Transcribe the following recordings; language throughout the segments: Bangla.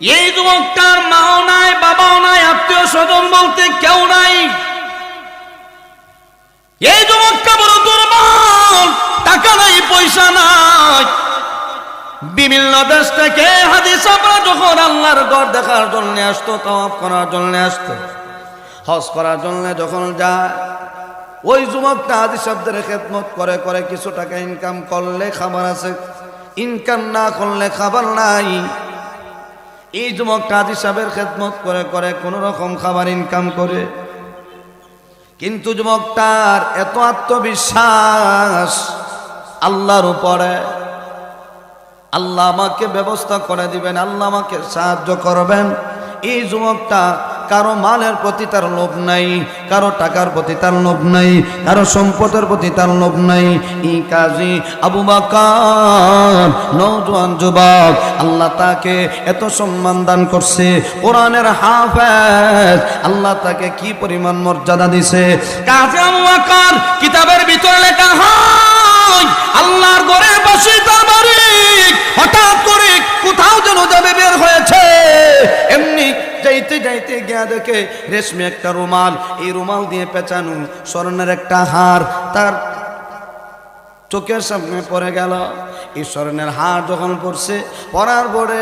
এই যুবকটার মাও নাই, বাবাও নাই, আত্মীয় স্বজন বলতে কেউ নাই। এই যুবকটা বড় দুর্বল, টাকা নাই, পয়সা নাই। বিভিন্ন দেশ থেকে হাদিস আমরা যখন আল্লাহর ঘর দেখার জন্য আসতো তওয়াফ করার জন্য আসতো, হজ করার জন্য যখন যায়, ওই যুবকটা হাদিস শব্দের খেদমত করে করে কিছু টাকা ইনকাম করলে খাবার আছে ইনকাম না করলে খাবার নাই। এই যুবক কাজ সাহেবের খেদমত করে করে কোন রকম খাবার ইনকাম করে। কিন্তু যুবকটার এত আত্মবিশ্বাস আল্লাহর উপরে। আল্লাহ আমাকে ব্যবস্থা করে দিবেন, আল্লাহ আমাকে সাহায্য করবেন। এই যুবকটা কারও মালের প্রতি তার লোভ নাই, কারও টাকার প্রতি তার লোভ নাই, কারও সম্পদের প্রতি তার লোভ নাই। ই কাজী আবু বাকার নৌজওয়ান যুবক, আল্লাহ তাকে এত সম্মান দান করছে। কোরআনের হাফেজ, আল্লাহ তাকে কি পরিমাণ মর্যাদা দিছে? কাজী আবু বাকার, কিতাবের ভিতরে লেখা হয় আল্লাহর ঘরে বসে তার বাড়ি। হঠাৎ করে কোথাও যেন যাবে বের হয়েছে। এমনি যাইতে যাইতে গিয়া দেখে রেশমি একটা রুমাল, এই রুমাল দিয়ে পেঁচানো স্বর্ণের একটা হার, তার চোখের সামনে পড়ে গেল। এই স্বর্ণের হার যখন পড়ছে, পড়ার পরে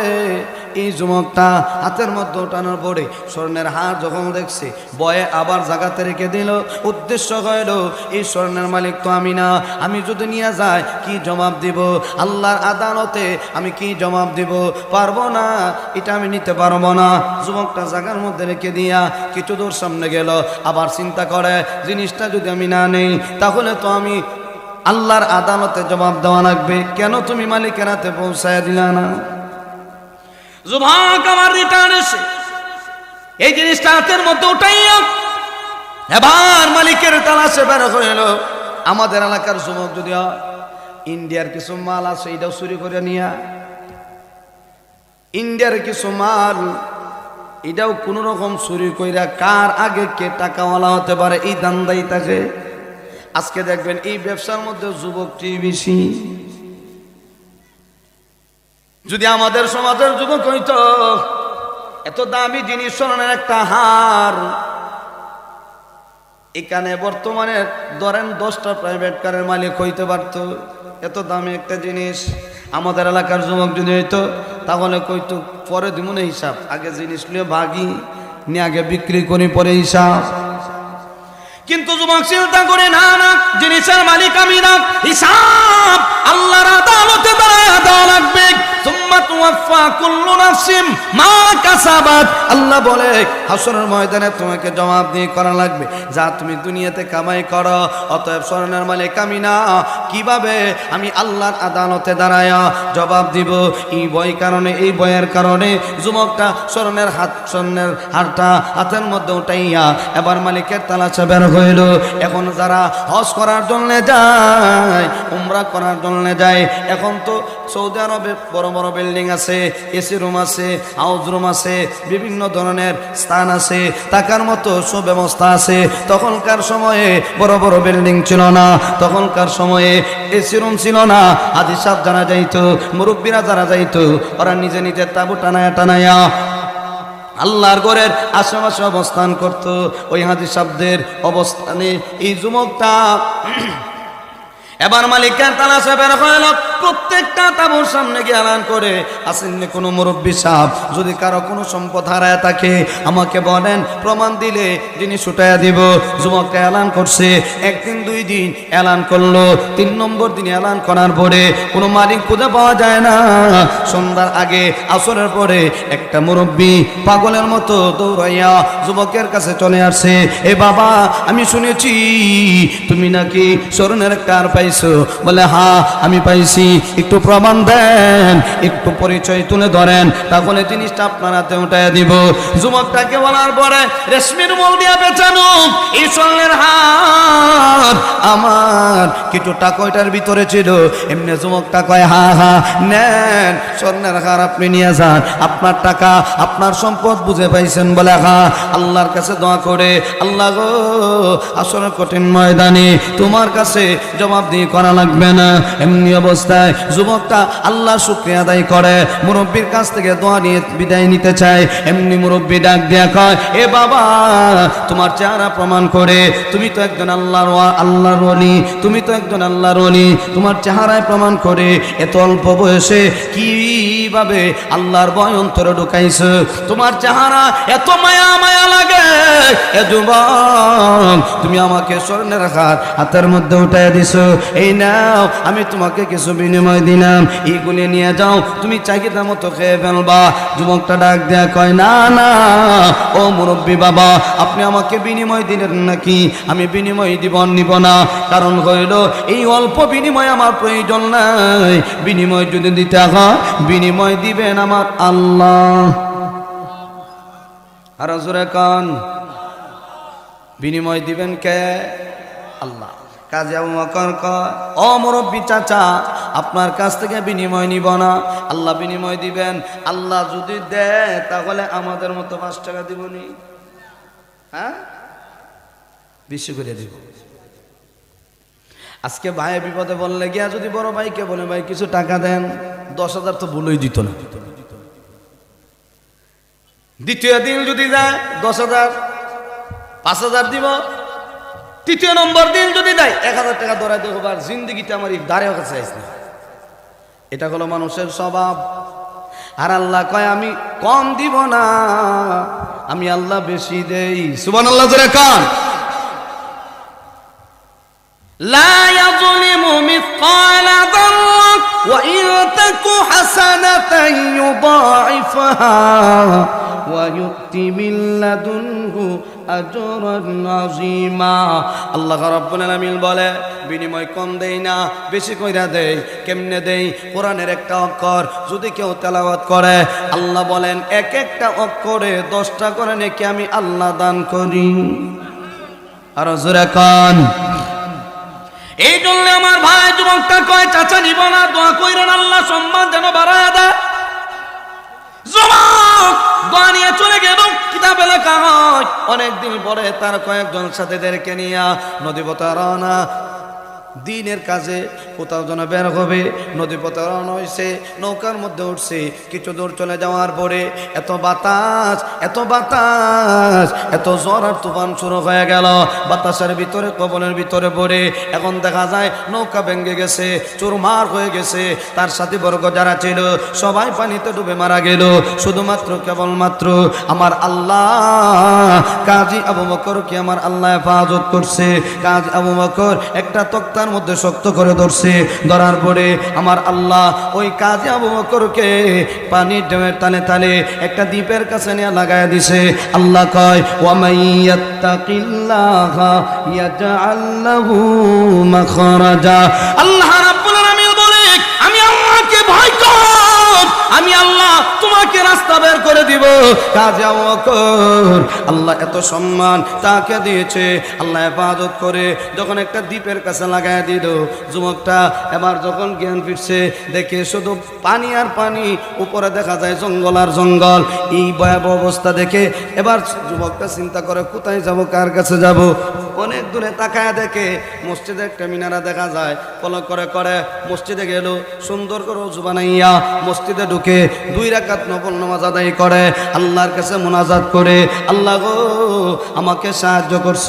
এই যুবকটা হাতের মধ্যে ওঠানোর পরে স্বর্ণের হার যখন দেখছে বয়ে আবার জাগাতে রেখে দিল। উদ্দেশ্য হইল এই স্বর্ণের মালিক তো আমি না, আমি যদি নিয়ে যাই, কি জবাব দিব? আল্লাহর আদালতে আমি কি জবাব দিব? পারব না, এটা আমি নিতে পারব না। যুবকটা জাগার মধ্যে রেখে দিয়া কিছু দূর সামনে গেল, আবার চিন্তা করে, জিনিসটা যদি আমি না নেই, তাহলে তো আমি আল্লাহর আদালতে জবাব দেওয়া লাগবে। কেন তুমি মালিকের হাতে পৌঁছায় দিলা না? যুবক আমার রিটার্ন এসে এই জিনিসটা হাতের মধ্যে উঠাইয়া এবার মালিকের তালাশে বের হইল। আমাদের এলাকার যুবক যদি ইন্ডিয়ার কিছু মাল আছে, এটাও চুরি করে নিয়া। ইন্ডিয়ার কিছু মাল, এটাও কোন রকম চুরি কইরা কার আগে কে টাকাওয়ালা হতে পারে, এই দান্দাই থাকে আজকে দেখবেন এই ব্যবসার মধ্যে যুবকটি বেশি। যদি আমাদের সমাজের যুবক হইতো, এত দামি জিনিস স্মরণের একটা হার। এখানে বর্তমানে ধরেন দশটা প্রাইভেট কারের মালিক হইতে পারতো, এত দামি একটা জিনিস। আমাদের এলাকার যুবক যদি হইতো, তাহলে কইতো, পরে দিব না হিসাব, আগে জিনিস নিয়ে ভাগি, নিয়ে আগে বিক্রি করি, পরে হিসাব। কিন্তু যুবক চিন্তা করে না না জিনিসের মালিক আমি না। হিসাব আল্লাহর আদালতে দাঁড়ায় দেওয়া লাগবে। আল্লাহ বলে, হাসরের ময়দানে তোমাকে জবাব দিয়ে করা লাগবে। যা তুমি দুনিয়াতে কামাই করো, অতএব স্বর্ণের মালিক আমি না। কীভাবে? আমি আল্লাহর আদালতে দাঁড়ায়া জবাব দিব। এই বই কারণে, এই বইয়ের কারণে যুবকটা স্বর্ণের হাত, স্বর্ণের হারটা হাতের মধ্যে উঠাইয়া এবার মালিকের তালাশে বের হইল। এখন যারা হজ করার জন্য যায়, উমরা করার জন্য যায়। এখন তো সৌদি আরবে বড় বড় বিল্ডিং আছে, এসি রুম আছে, হাউস রুম আছে, বিভিন্ন ধরনের স্থান আছে, থাকার মতো সুব্যবস্থা আছে। তখনকার সময়ে বড় বড় বিল্ডিং ছিল না, তখনকার সময়ে এসি রুম ছিল না। আদি সাপ জানা যাইতো, মুরব্বীরা যারা যাইতো, ওরা নিজে নিজের তাবু টানায়া টানায়া আল্লাহর ঘরের আশেপাশে অবস্থান করত। ওই হাজি শব্দের অবস্থানে এই যুবকটা এবার মালিকের তালাশে বের হইল প্রত্যেকটা তাবুর সামনে গিয়ে এলান করে আসেননি কোনো মুরব্বী সাহ যদি কারও কোনো সম্পদ হারায় থাকে, আমাকে বলেন, প্রমাণ দিলে যিনি ছুটাইয়া দিব। যুবকটা এলান করছে, একদিন দুই দিন এলান করল, তিন নম্বর দিন এলান করার পরে কোনো মালিক খুঁজে পাওয়া যায় না। সন্ধ্যার আগে, আসরের পরে একটা মুরব্বী পাগলের মতো দৌড়াইয়া যুবকের কাছে চলে আসছে, এ বাবা, আমি শুনেছি, তুমি নাকি স্মরণের কার পাইছো? বলে, হা, আমি পাইছি। একটু প্রমাণ দেন, একটু পরিচয় তুলে ধরেন, তাহলে জিনিসটা আপনার হাতে উঠাই দিব। যুবকটাকে বলার পরে, রেশমির মল দিয়া বেচানো, এই হাত আমার। কিছু টাকা ওইটার ভিতরে ছিল? এমনি যুবকটা কয়, হা হা, নেন, স্বর্ণের হার আপনি নিয়ে যান। আপনার টাকা, আপনার সম্পদ বুঝে পাইছেন। বলে, হা, আল্লাহর কাছে দোয়া করে, আল্লাহ গো আসলে কঠিন ময়দানে তোমার কাছে জবাব জবাবদি করা লাগবে না, এমনি অবস্থায় যুবকটা আল্লাহ শুক্রিয়া আদায় করে, মুরব্বীর কাছ থেকে দোয়া নিয়ে বিদায় নিতে চায়, এমনি মুরব্বী ডাক দেয়া কয়, এ বাবা, তোমার চেহারা প্রমাণ করে, তুমি তো একজন আল্লাহর আল্লাহর অলি তুমি তো একজন আল্লাহর অলি তোমার চেহারায় প্রমাণ করে, এত অল্প বয়সে কীভাবে আল্লাহর বয় অন্তরে ঢুকাইছে? তোমার চেহারা এত মায়া মায়া লাগে, এ যুবক, তুমি আমাকে স্মরণে রাখার হাতের মধ্যে উঠাই দিছো এই নাও, আমি তোমাকে কিছু বিনিময় দিলাম। এইগুলি নিয়ে যাও, তুমি চাহিদা মতো খেয়ে ফেলবা। যুবকটা ডাক দেয়া কয়, না না, ও মুরব্বী বাবা, আপনি আমাকে বিনিময় দিলেন নাকি? আমি বিনিময় দিব, নিব না। কারণ হইল, এই অল্প বিনিময় আমার প্রয়োজন নাই। বিনিময় যদি দিতে হয়, বিনিময় দিবেন আমার আল্লাহ। আর কান। বিনিময় দিবেন কে? আল্লাহ। কাজে কয়, ও মুরব্বী চাচা, আপনার কাছ থেকে বিনিময় নিব না। আল্লাহ বিনিময় দিবেন। আল্লাহ যদি দেয়, তাহলে আমাদের মতো পাঁচ টাকা দিবনি হ্যাঁ? বেশি করে দিব। আজকে ভাই বিপদে বললে গিয়া যদি বড় ভাইকে বলে, ভাই, কিছু টাকা দেন। দশ হাজার তো ভুলই দিত না। দ্বিতীয় দিন যদি যায়, দশ হাজার, পাঁচ হাজার দিব। তৃতীয় নম্বর দিন যদি দেয় এক হাজার টাকা ধরাই দেবো আর জিন্দগিতে আমার এই দাঁড়িয়ে কাছে আসছে না এটা হলো মানুষের স্বভাব আর আল্লাহ কয় আমি কম দিব না আমি আল্লাহ বেশি দেই সুবান আল্লাহ জোরে কান لا يظلم مثقال ذرة وإن تك حسنة يضاعفها ويؤتي من لدنه আল্লাহ রাব্বুল বলে, বিনিময় কম দেই না, বেশি কইরা দেই, কেমনে দেই? কোরআনের একটা অক্ষর, যদি কেউ তেলাওয়াত করে, আল্লাহ বলেন, এক একটা অক্ষরে দশটা করে নাকি আমি আল্লাহ দান করি। আর জোরে কান। এই জন্য আমার ভাই যুবকটা কয়, চাচা নিব না, দোয়া কইরেন আল্লাহ, সম্মান যেন বাড়ায় দেয়। দোয়া নিয়ে চলে গেল, কিতাব লেখা হয়, অনেকদিন পরে তার কয়েকজন সাথীদেরকে নিয়ে নদী পথে রওনা দিনের কাজে কোথাও যেন বের হবে, নদী পথে রওনা হয়েছে নৌকার মধ্যে উঠছে, কিছু দূর চলে যাওয়ার পরে এত বাতাস এত বাতাস, এত জ্বর আর তুফান শুরু হয়ে গেল। বাতাসের ভিতরে, কবলের ভিতরে পড়ে এখন দেখা যায় নৌকা ভেঙে গেছে, চুরমার হয়ে গেছে। তার সাথী বর্গ যারা ছিল, সবাই পানিতে ডুবে মারা গেল। শুধুমাত্র, কেবলমাত্র আমার আল্লাহ। কাজী আবু বকর কি আমার আল্লাহ হেফাজত করছে? কাজী আবু বকর, একটা তক্তার মধ্যে শক্ত করে ধরছে। ধরার পরে আমার আল্লাহ ওই কাজে আবু বকরকে পানি ডেমের তালে তালে একটা দ্বীপের কাছে নিয়ে লাগায় দিছে। আল্লাহ কয় ওয়ামাইয়াত্তাকিল্লাহা ইয়াজআল লাহু মাখরাজা। আল্লাহ রাব্বুল তোমাকে রাস্তা বের করে দিব। কাজে কর আল্লাহ এত সম্মান তাকে দিয়েছে। আল্লাহ হেফাজত করে যখন একটা দ্বীপের কাছে লাগাই দিল, যুবকটা এবার যখন জ্ঞান ফিরছে, দেখে শুধু পানি আর পানি, উপরে দেখা যায় জঙ্গল আর জঙ্গল। এই ভয়াবহ অবস্থা দেখে এবার যুবকটা চিন্তা করে, কোথায় যাব, কার কাছে যাব? অনেক দূরে তাকায় দেখে মসজিদে একটা মিনারা দেখা যায়। ফলো করে করে মসজিদে গেল, সুন্দর করে উজু বানাইয়া মসজিদে ঢুকে দুই রাকাত নফল নামাজ আদায় করে, আল্লাহর কাছে মোনাজাত করে, আল্লাহ গো, আমাকে সাহায্য করছ,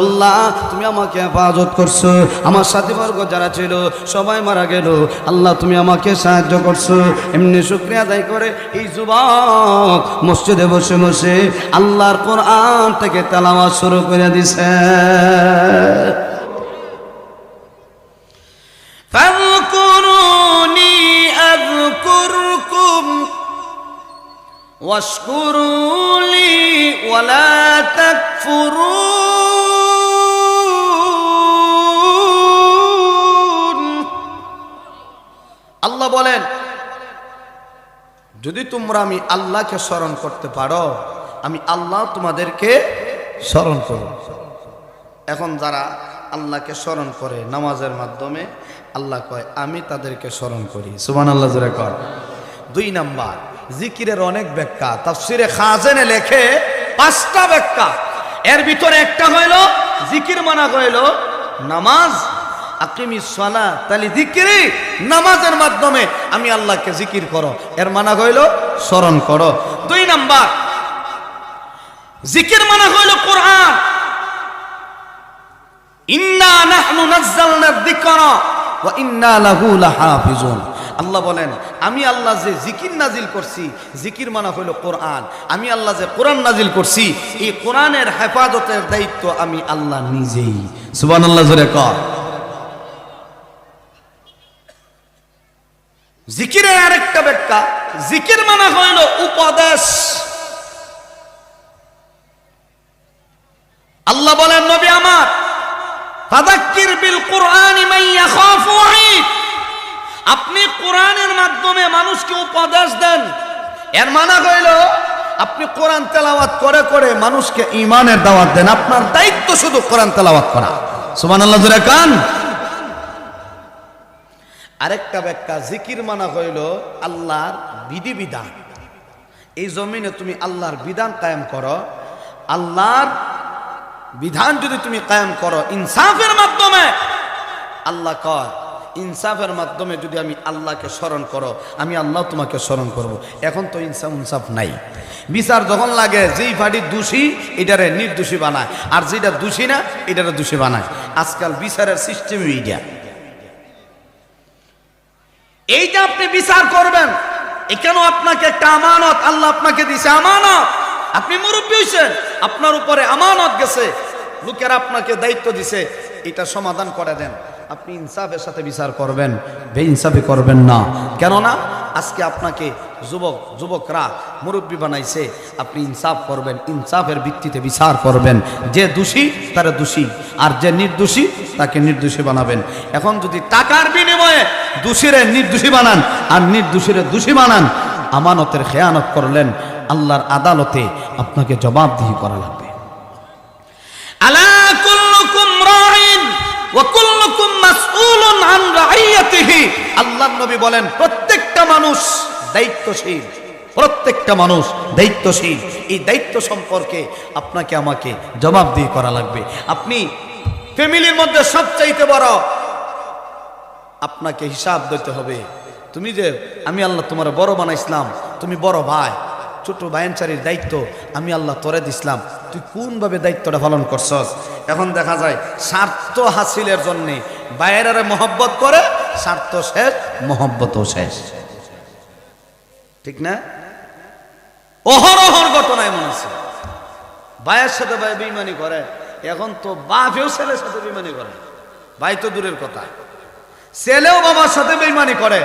আল্লাহ তুমি আমাকে হেফাজত করছ। আমার সাথীবর্গ যারা ছিল, সবাই মারা গেল, আল্লাহ তুমি আমাকে সাহায্য করছ। এমনি শুক্রিয়া আদায় করে এই যুবক মসজিদে বসে বসে আল্লাহর কোরআন থেকে তেলাওয়াত শুরু করে দিছে। فاذكروني أذكركم واشكروا لي ولا تكفرون আল্লাহ বলেন যদি তোমরা আমি আল্লাহকে স্মরণ করতে পারো আমি আল্লাহ তোমাদেরকে স্মরণ করব এখন যারা আল্লাহকে স্মরণ করে নামাজের মাধ্যমে, আল্লাহ কয়, আমি তাদেরকে স্মরণ করি। সুবান আল্লাহ জোরে কর। দুই নাম্বার, জিকিরের অনেক ব্যাখ্যা। তাফসিরে খাজেনে লেখে পাঁচটা ব্যাখ্যা। এর ভিতরে একটা হইল জিকির মানা হইল নামাজ আকিমি সলা তাহলে জিকিরি, নামাজের মাধ্যমে আমি আল্লাহকে জিকির করো। এর মানা হইল স্মরণ করো। দুই নাম্বার, জিকির মানা হইল কোরআন। আল্লাহ বলেন, আমি আল্লাহ যে জিকির নাজিল করছি, জিকির মানা হইল কোরআন। আমি আল্লাহ যে কোরআন নাজিল করছি, এই কোরআনের হেফাজতের দায়িত্ব আমি আল্লাহ নিজেই। সুবহানাল্লাহ, জোরে কর। জিকিরের আরেকটা ব্যাখ্যা, জিকির মানা হইল উপদেশ। আল্লাহ বলেন, নবী আমার বিল আপনি কোরআনের মাধ্যমে মানুষকে উপদেশ দেন। এর মানা হইল, আপনি কোরআন তেলাওয়াত করে করে মানুষকে ইমানের দাওয়াত দেন। আপনার দায়িত্ব শুধু কোরআন তেলাওয়াত করা। সুবহানাল্লাহ, জোরে কান। আরেকটা ব্যাখ্যা, জিকির মানা হইল আল্লাহর বিধিবিধান। এই জমিনে তুমি আল্লাহর বিধান কায়েম করো। আল্লাহর বিধান যদি তুমি কায়েম করো, ইনসাফের মাধ্যমে, আল্লাহ কয়, ইনসাফের মাধ্যমে যদি আমি আল্লাহকে স্মরণ করো, আমি আল্লাহ তোমাকে স্মরণ করব। এখন তো ইনসাফ ইনসাফ নাই। বিচার যখন লাগে, যেই পার্টি দোষী, এটারে নির্দোষী বানায়। আর যেটা দোষী না, এটারে দোষী বানায়। আজকাল বিচারের সিস্টেম এইটা এইটা আপনি বিচার করবেন। এখানেও আপনাকে একটা আমানত, আল্লাহ আপনাকে দিছে আমানত। আপনি মুরব্বী হয়েছেন আপনার উপরে আমানত গেছে। লোকেরা আপনাকে দায়িত্ব দিছে, এটা সমাধান করে দেন। আপনি ইনসাফের সাথে বিচার করবেন বে ইনসাফে করবেন না। কেননা, আজকে আপনাকে যুবক, যুবকরা মুরব্বী বানাইছে, আপনি ইনসাফ করবেন, ইনসাফের ভিত্তিতে বিচার করবেন। যে দোষী, তারা দোষী। আর যে নির্দোষী, তাকে নির্দোষী বানাবেন। এখন যদি টাকার বিনিময়ে দোষীরে নির্দোষী বানান, আর নির্দোষীরে দোষী বানান, আমানতের খেয়ানত করলেন আল্লাহর আদালতে আপনাকে জবাবদিহি করা লাগবে। আলা কুল্লুকুম রাইন ওয়া কুল্লুকুম মাসউলুন আন রাইয়াতিহি। আল্লাহর নবী বলেন প্রত্যেকটা মানুষ দায়িত্বশীল প্রত্যেকটা মানুষ দায়িত্বশীল। এই দায়িত্ব সম্পর্কে আপনাকে আমাকে জবাবদিহি করা লাগবে। আপনি ফ্যামিলির মধ্যে সবচাইতে বড় আপনাকে হিসাব দিতে হবে। তুমি যে আমি আল্লাহ তোমার বড় বানাইছিলাম তুমি বড় ভাই। ছোট বায়নচারির দায়িত্ব আমি আল্লাহ তোরে দিছিলাম। তুই কোনভাবে দায়িত্বটা পালন করছস? এখন দেখা যায় স্বার্থ হাসিলের জন্যে বাইরের মহব্বত করে, স্বার্থ শেষ, মহব্বতও শেষ। ঠিক না? অহরহর ঘটনা এমন আছে ভাইয়ের সাথে ভাই বেইমানি করে, এখন তো বাপেও ছেলের সাথে বেইমানি করে। ভাই তো দূরের কথা। ছেলেও বাবার সাথে বেইমানি করে।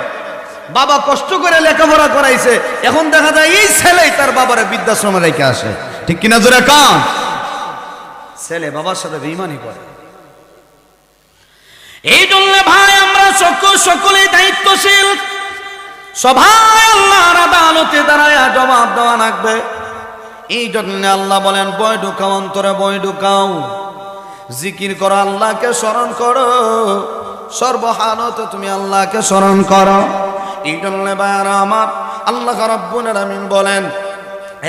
বাবা কষ্ট করে লেখাপড়া করাইছে। এখন দেখা যায় এই ছেলেই তার বাবার বৃদ্ধাশ্রমে রেখে আসে। ঠিক কিনা জোরে কান? ছেলে বাবার সাথে বেইমানি করে। এই জন্য ভাই আমরা সকল সকলেই দায়িত্বশীল। সবাই আল্লাহর আদালতে দাঁড়ায় জবাব দেওয়া লাগবে। এই জন্য আল্লাহ বলেন বই ঢুকাও, অন্তরে বই ঢুকাও। জিকির করো, আল্লাহকে স্মরণ করো। সর্বহালত তুমি আল্লাহকে স্মরণ করো। এই জন্য ভাইয়ারা আমার আল্লাহ রব্বুল আলামিন বলেন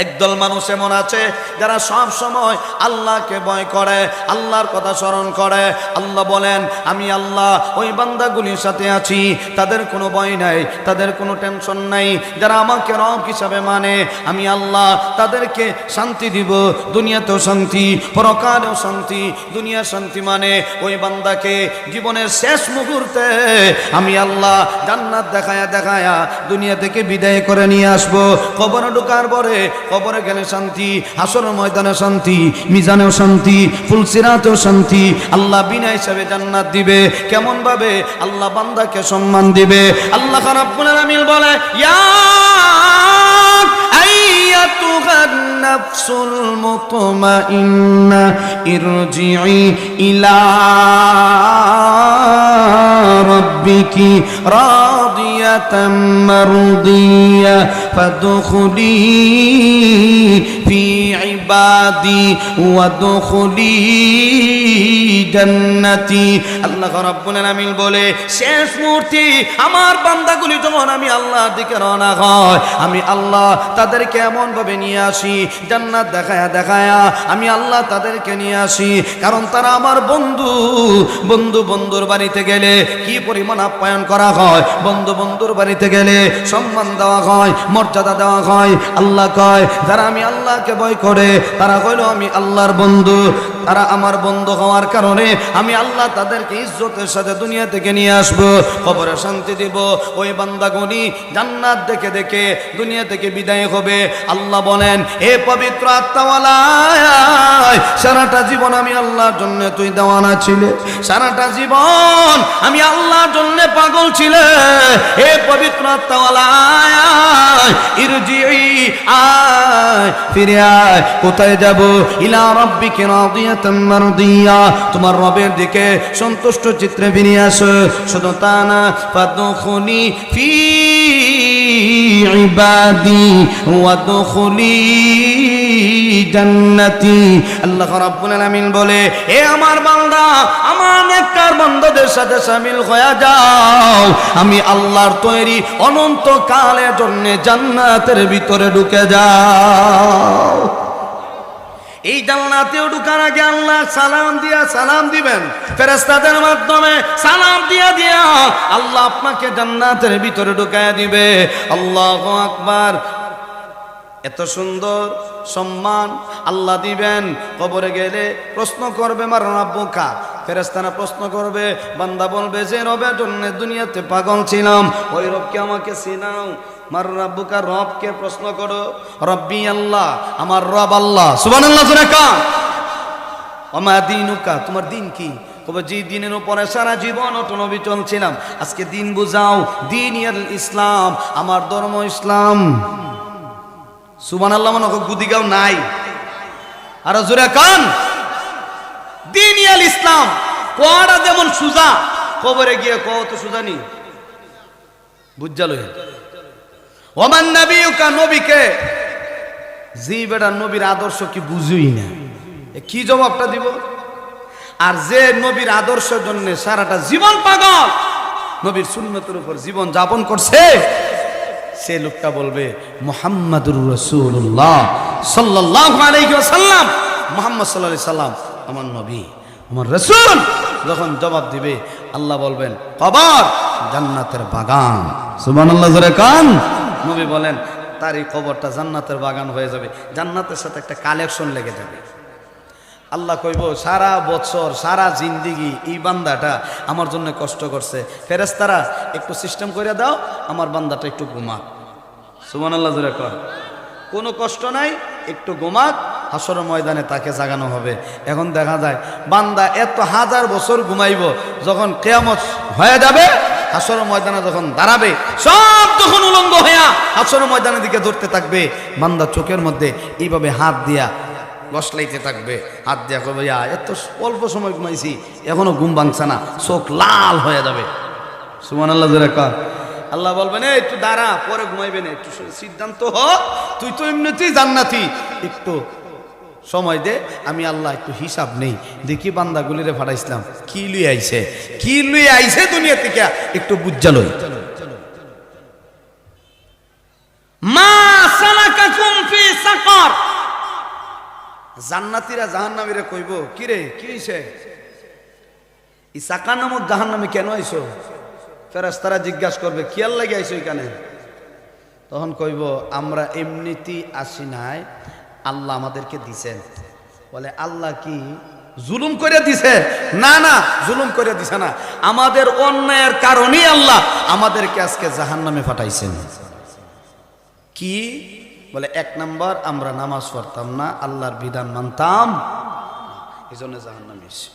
একদল মানুষ এমন আছে যারা সব সময় আল্লাহকে ভয় করে, আল্লাহর কথা স্মরণ করে। আল্লাহ বলেন, আমি আল্লাহ, ওই বান্দাগুলির সাথে আছি, তাদের কোনো ভয় নাই, তাদের কোনো টেনশন নাই। যারা আমাকে রব হিসাবে মানে আমি আল্লাহ, তাদেরকে শান্তি দিব, দুনিয়াতেও শান্তি, পরকালেও শান্তি দুনিয়া শান্তি মানে ওই বান্দাকে জীবনের শেষ মুহূর্তে আমি আল্লাহ জান্নাত দেখায়া দেখায়া দুনিয়া থেকে বিদায় করে নিয়ে আসব। কবর ঢুকার পরে কবরে গেলে শান্তি হাসর ময়দানে শান্তি মিজানেও শান্তি ফুলসিরাতেও শান্তি আল্লাহ বিনা হিসাবে জান্নাত দিবে কেমন ভাবে আল্লাহ বান্দাকে সম্মান দিবে আল্লাহ রাব্বুল আলামিন বলে ইয়া أيتها النفس المطمئنة ارجعي إلى ربك راضية مرضية فادخلي في عبادي وادخلي جنتي আল্লাহ রাব্বুল আলামিন বলে, শেষ মূর্তি আমার বান্দাগুলি যখন আমি আল্লাহর দিকে রওনা হয়, আমি আল্লাহ তাদেরকে এমন ভাবে নিয়ে আসি, জান্নাত দেখায়া দেখায়া আমি আল্লাহ তাদেরকে নিয়ে আসি, কারণ তারা আমার বন্ধু। বন্ধু বন্ধুর বাড়িতে গেলে কি পরিমাণ আপ্যায়ন করা হয়? বন্ধু বন্ধুর বাড়িতে গেলে সম্মান দেওয়া হয়, মর্যাদা দেওয়া হয়। আল্লাহ কয়, যারা আমি আল্লাহকে ভয় করে, তারা হইল আমি আল্লাহর বন্ধু। তারা আমার বন্ধু হওয়ার কারণে আমি আল্লাহ তাদেরকে ইজ্জতের সাথে দুনিয়া থেকে নিয়ে আসব খবরে শান্তি দিব। ওই বান্দাগণি জান্নাত দেখে দেখে দুনিয়া থেকে বিদায় হবে। আল্লাহ বলেন, হে পবিত্র আত্মাওয়ালা সারাটা জীবন আমি আল্লাহর জন্য তুই দেওয়ানা ছিলে। সারাটা জীবন আমি আল্লাহর জন্য পাগল ছিলে। হে পবিত্র আত্মাওয়ালা ইরজি, আয়, ফিরে আয়, কোথায় যাব? ইলা রব্বিকে রাদিয়াতাম তোমার রবের দিকে সন্তুষ্ট চিত্রে ফিরে আসো শুধু তা না ফি জান্নাতি। আল্লাহ বলে, এ আমার বান্দা, আমার নেককার বান্দাদের সাথে শামিল হয়ে যাও। আমি আল্লাহর তৈরি অনন্ত কালের জন্য জান্নাতের ভিতরে ঢুকে যাও। এই জান্নাতেও ঢুকার আগে আল্লাহ সালাম দিয়া সালাম দিবেন। ফেরেস্তাদের মাধ্যমে সালাম দিয়া দিয়া আল্লাহ আপনাকে জান্নাতের ভিতরে ঢুকায় দিবে। আল্লাহ আকবার। এত সুন্দর সম্মান আল্লাহ দিবেন। কবরে গেলে প্রশ্ন করবে মারানা বোকা। ফেরেস্তানা প্রশ্ন করবে, বান্দা বলবে, যে রবের জন্য দুনিয়াতে পাগল ছিলাম, ওই রবকে আমাকে চিনাও? মার রাব্বুকা রবকে প্রশ্ন করো, রব্বি আল্লাহ, আমার রব আল্লাহ। সুবান আল্লাহ কা আমার দিনুকা, তোমার দিন কি? কবে যে দিনের উপরে সারা জীবন অটল অবিচল ছিলাম আজকে দিন বুঝাও দিন ইসলাম, আমার ধর্ম ইসলাম। সুবান আল্লাহ মনে গুদিগাও নাই। আর জোরে কান। দিন ইয়াল ইসলাম কোয়াটা যেমন সুজা, কবরে গিয়ে কত সুজা নি বুঝাল ওমান নবীকা নবীকে? জি বেটা নবীর আদর্শ কি বুঝুই না। কি জবাবটা দিব? আর যে নবীর আদর্শের জন্য সারাটা জীবন পাগল, নবীর সুন্নতের উপর জীবন যাপন করছে, সে লোকটা বলবে, মোহাম্মদুর রসুল্লাহ সাল্লাহ সাল্লাম মোহাম্মদ সাল্লাহ সাল্লাম আমার নবী, আমার রসুল। যখন জবাব দিবে, আল্লাহ বলবেন, কবর, জান্নাতের বাগান। সুবান আল্লাহ কান। নবী বলেন, তার এই কবরটা জান্নাতের বাগান হয়ে যাবে। জান্নাতের সাথে একটা কালেকশন লেগে যাবে। আল্লাহ কইব, সারা বছর, সারা জিন্দিগি এই বান্দাটা আমার জন্য কষ্ট করছে। ফেরেস্তারা একটু সিস্টেম করে দাও, আমার বান্দাটা একটু ঘুমাক। সুমান আল্লাহ জোরে কর। কোনো কষ্ট নাই, একটু ঘুমাক হাসর ময়দানে তাকে জাগানো হবে। এখন দেখা যায়, বান্দা এত হাজার বছর ঘুমাইব, যখন কেয়ামত হয়ে যাবে হাসর ময়দানে যখন দাঁড়াবে, সব যখন উলঙ্গ হইয়া হাসর ময়দানের দিকে ধরতে থাকবে, বান্দা চোখের মধ্যে এইভাবে হাত দিয়া গসলাইতে থাকবে। হাত দিয়া ইয়া, এত অল্প সময় ঘুমাইছি, এখনও ঘুম ভাঙছে না, চোখ লাল হয়ে যাবে। সুমান আল্লাহ আল্লাহ বলবেন একটু দাঁড়া, পরে ঘুমাইবে না, একটু সিদ্ধান্ত হ তুই তো এমনিতেই জান্নাতি, একটু সময় দে, আমি আল্লাহ একটু হিসাব নেই। দেখি বান্দাগুলিরে ফাটাইছিলাম কি লুই আইছে? কি লুই আইছে দুনিয়া থেকে? একটু বুঝালই মা সালাকাকুম ফি সাকার। জান্নাতীরা জাহান্নামীরা কইব কি রে কি হইছে? ই সাকার নামক জাহান্নামে কেন আইছো? ফেরেশতারা জিজ্ঞাসা করবে, কি আর লাগে আইছো এখানে? তখন কইব, আমরা এমনিতেই আসি নাই। আল্লাহ আমাদেরকে দিছেন বলে আল্লাহ কি জুলুম করে দিছে না না জুলুম করে দিছে না আমাদের অন্যায়ের কারণেই আল্লাহ আমাদেরকে আজকে জাহান নামে পাঠাইছেন কি বলে এক নাম্বার আমরা নামাজ পড়তাম না আল্লাহর বিধান মানতাম এই জন্য জাহান নামে এসে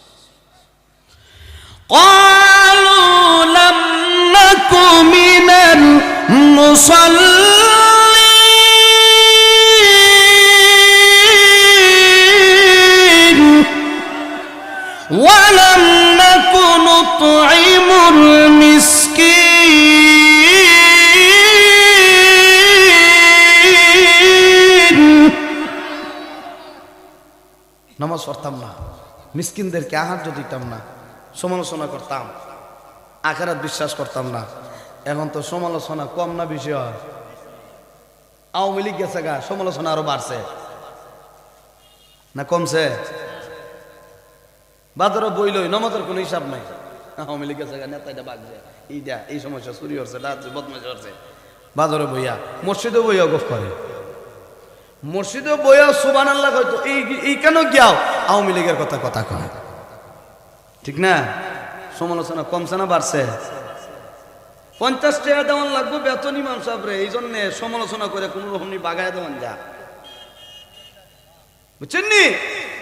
قالوا لم نك من المصلين ولم نك نطعم المسكين নামাজ পড়তাম না মিসকিনদেরকে আহার্য দিতাম না সমালোচনা করতাম আখেরাত বিশ্বাস করতাম না এখন তো সমালোচনা কম না বেশি হয় আওয়ামী লীগ গেছে গা সমালোচনা আরো বাড়ছে না কমছে বাজারে বইলই, নমাজের কোনো হিসাব নাই। আওয়ামী লীগ গেছে নেতা এটা বাগছে এইটা, এই সমস্যা চুরি হচ্ছে ডাকছে বদমাশ হচ্ছে। বাজারে বইয়া মসজিদে বইয়া গফ করে। মসজিদে বইয়া সুবান আল্লাহ হয়তো এই এই কেন গিয়াও? আওয়ামী লীগের কথা কথা কয়। ঠিক না? সমালোচনা কমছে না, বাড়ছে। পঞ্চাশ টাকা দেওয়ান লাগবে, বেতন ইমাম সাহেবরে এই জন্য সমালোচনা করে কোন রকম বাগায় দেওয়ান যা। বুঝছেন নি?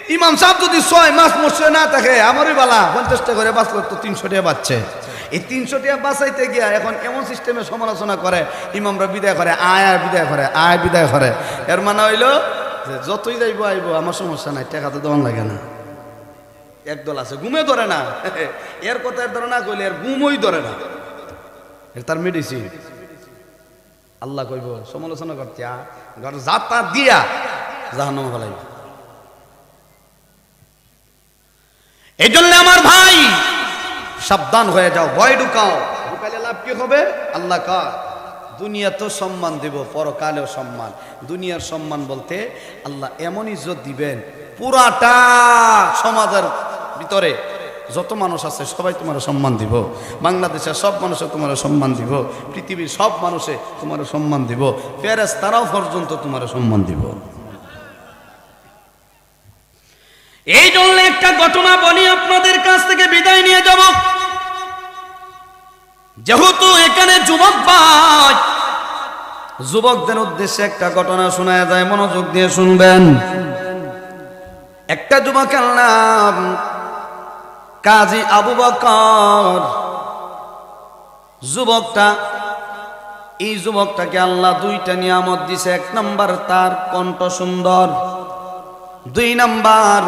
ইমাম সাহেব যদি ছয় মাস মসজিদে না থাকে আমারই বালা পঞ্চাশ টাকা করে বাঁচলো তো তিনশো টাকা বাঁচছে। এই তিনশো টাকা বাঁচাইতে গিয়া এখন এমন সিস্টেমে সমালোচনা করে ইমামরা বিদায় করে আয় আয় বিদায় করে আয় বিদায় করে। এর মানে হইল যে যতই যাইবো আইব আমার সমস্যা নাই টাকা তো দেওয়ান লাগে না। একদল আছে ঘুমে ধরে না। এর কথা এর ধরে না কইলে এর ঘুমই ধরে না। তার মেডিসিন আল্লাহ কইব সমালোচনা করতে আ, ঘর যাতা দিয়া জাহান্নাম ফেলাইব। এই জন্য আমার ভাই সাবধান হয়ে যাও ভয় ঢুকাও। ঢুকালে লাভ কি হবে? আল্লাহ কা দুনিয়া তো সম্মান দিব পরকালেও সম্মান। দুনিয়ার সম্মান বলতে আল্লাহ এমন ইজ্জত দিবেন পুরাটা সমাজের ভিতরে যত মানুষ আছে সবাই তোমার সম্মান দিব। বাংলাদেশের সব মানুষে তোমার সম্মান দিব পৃথিবীর সব মানুষে তোমার সম্মান দিব প্যারেস তারাও পর্যন্ত তোমার সম্মান দিব এই জন্য একটা ঘটনা বলি আপনাদের কাছ থেকে বিদায় নিয়ে যাব। যেহেতু এখানে যুবক ভাই, যুবকদের উদ্দেশ্যে একটা ঘটনা শোনা যায়, মনোযোগ দিয়ে শুনবেন। একটা যুবকের নাম কাজী আবু বকর। যুবকটা, এই যুবকটাকে আল্লাহ দুইটা নিয়ামত দিছে, এক নাম্বার তার কণ্ঠ সুন্দর, দুই নাম্বার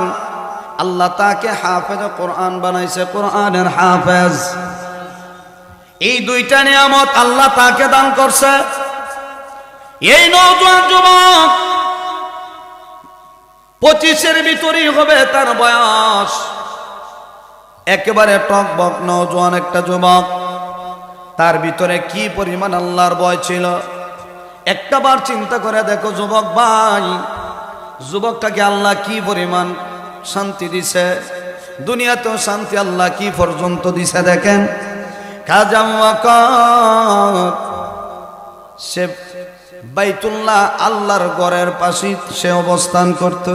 আল্লাহ তাকে হাফেজ কোরআন বানাইছে, কোরআনের হাফেজ। এই দুইটা নিয়ামত আল্লাহ তাকে দান করছে। এই নৌজোয়ান যুবক পঁচিশের ভিতরেই হবে তার বয়স। একেবারে টক বক নৌজোয়ান একটা যুবক। তার ভিতরে কি পরিমাণ আল্লাহর ভয় ছিল? একটা বার চিন্তা করে দেখো, যুবক ভাই, যুবকটাকে আল্লাহ কি পরিমাণ শান্তি দিছে। দুনিয়াতেও শান্তি আল্লাহ কি পর্যন্ত দিছে দেখেন? সে বাইতুল্লাহ আল্লাহর গড়ের পাশে সে অবস্থান করত।